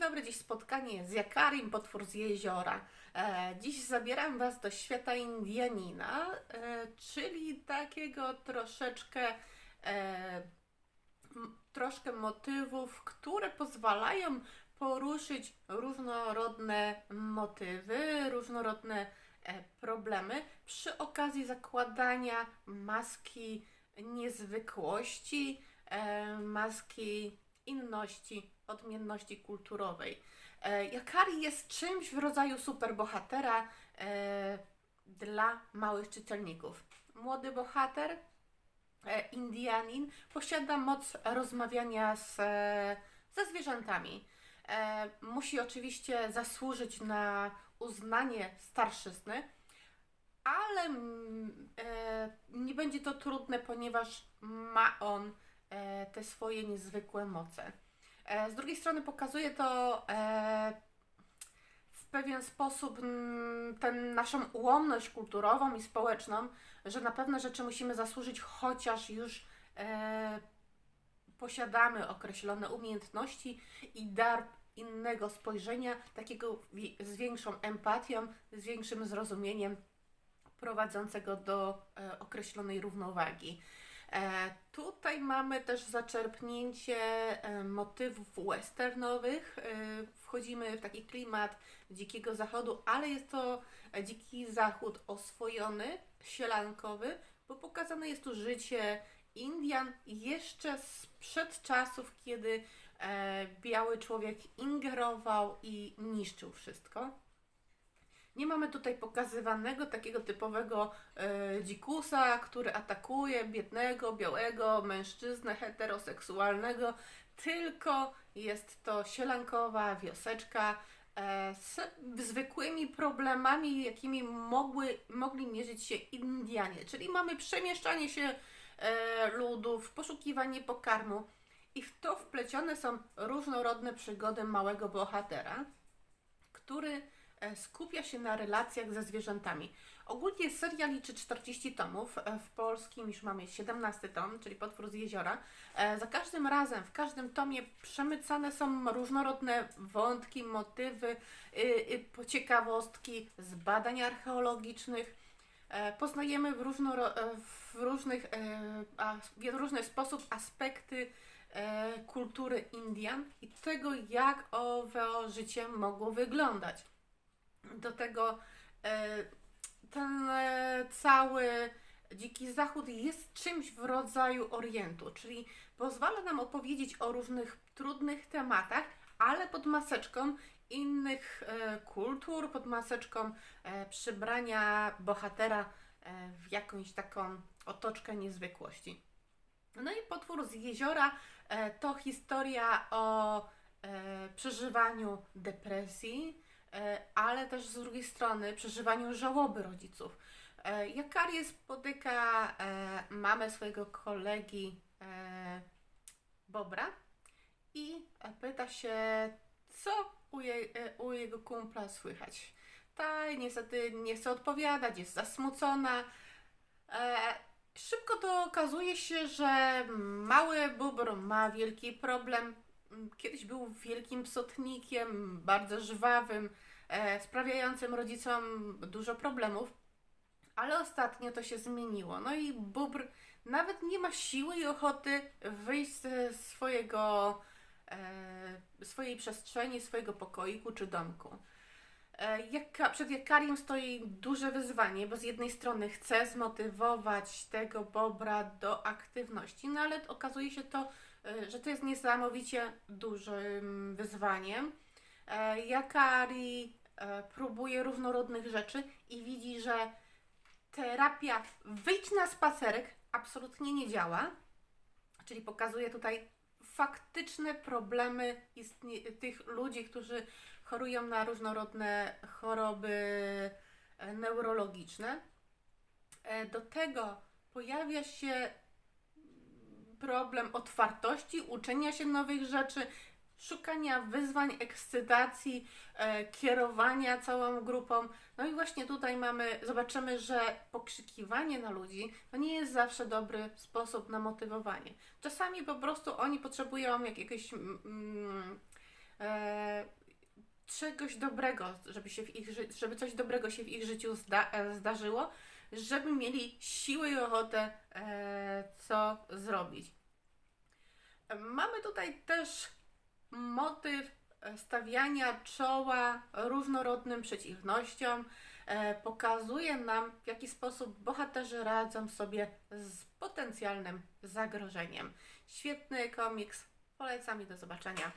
dobry, dziś spotkanie z Jakarim, potwór z jeziora. E, dziś zabieram Was do świata Indianina, e, czyli takiego troszeczkę, e, troszkę motywów, które pozwalają poruszyć różnorodne motywy, różnorodne problemy przy okazji zakładania maski niezwykłości, maski inności, odmienności kulturowej. E, Jakari jest czymś w rodzaju superbohatera e, dla małych czytelników. Młody bohater, e, Indianin, posiada moc rozmawiania z, ze zwierzętami. Musi oczywiście zasłużyć na uznanie starszyzny, ale mm, nie będzie to trudne, ponieważ ma on te swoje niezwykłe moce. E, z drugiej strony pokazuje to e, w pewien sposób tę naszą ułomność kulturową i społeczną, że na pewne rzeczy musimy zasłużyć, chociaż już e, posiadamy określone umiejętności i dar innego spojrzenia, takiego z większą empatią, z większym zrozumieniem prowadzącego do e, określonej równowagi. E, tutaj mamy też zaczerpnięcie e, motywów westernowych. E, wchodzimy w taki klimat dzikiego zachodu, ale jest to dziki zachód oswojony, sielankowy, bo pokazane jest tu życie Indian jeszcze sprzed czasów, kiedy biały człowiek ingerował i niszczył wszystko. Nie mamy tutaj pokazywanego takiego typowego e, dzikusa, który atakuje biednego, białego mężczyznę heteroseksualnego, tylko jest to sielankowa wioseczka e, z zwykłymi problemami, jakimi mogły, mogli mierzyć się Indianie. Czyli mamy przemieszczanie się e, ludów, poszukiwanie pokarmu i w to wplecione są różnorodne przygody małego bohatera, który skupia się na relacjach ze zwierzętami. Ogólnie seria liczy 40 tomów, e, w polskim już mamy 17 tom, czyli Potwór z jeziora. E, Za każdym razem, w każdym tomie przemycane są różnorodne wątki, motywy, y, y, ciekawostki z badań archeologicznych. E, Poznajemy w, różnoro, e, w, różnych, e, w różny sposób aspekty e, kultury Indian i tego, jak owe życie mogło wyglądać. Do tego e, ten e, cały Dziki Zachód jest czymś w rodzaju Orientu, czyli pozwala nam opowiedzieć o różnych trudnych tematach, ale pod maseczką innych e, kultur, pod maseczką przybrania bohatera w jakąś taką otoczkę niezwykłości. No i potwór z jeziora to historia o przeżywaniu depresji, ale też z drugiej strony przeżywaniu żałoby rodziców. E, Jakari spotyka e, mamę swojego kolegi e, Bobra i e, pyta się, co u, e, u jego kumpla słychać. Ta niestety nie chce odpowiadać, jest zasmucona. E, Szybko to okazuje się, że mały bubr ma wielki problem. Kiedyś był wielkim psotnikiem, bardzo żwawym, e, sprawiającym rodzicom dużo problemów, ale ostatnio to się zmieniło. No i bubr nawet nie ma siły i ochoty wyjść ze swojego, e, swojej przestrzeni, swojego pokoiku czy domku. E, Jaka, przed Jakarim stoi duże wyzwanie, bo z jednej strony chce zmotywować tego Bobra do aktywności, no ale okazuje się to, że to jest niesamowicie dużym wyzwaniem. E, Jakari e, próbuje różnorodnych rzeczy i widzi, że terapia wyjdź na spacerek absolutnie nie działa, czyli pokazuje tutaj faktyczne problemy tych ludzi, którzy chorują na różnorodne choroby e, neurologiczne. E, Do tego pojawia się problem otwartości, uczenia się nowych rzeczy, szukania wyzwań, ekscytacji, e, kierowania całą grupą. No i właśnie tutaj mamy, zobaczymy, że pokrzykiwanie na ludzi to nie jest zawsze dobry sposób na motywowanie. Czasami po prostu oni potrzebują jakiegoś mm, e, czegoś dobrego, żeby, się w ich, żeby coś dobrego się w ich życiu zda, e, zdarzyło, żeby mieli siłę i ochotę e, co zrobić. Mamy tutaj też motyw e, stawiania czoła różnorodnym przeciwnościom. E, pokazuje nam, w jaki sposób bohaterzy radzą sobie z potencjalnym zagrożeniem. Świetny komiks, polecam i do zobaczenia.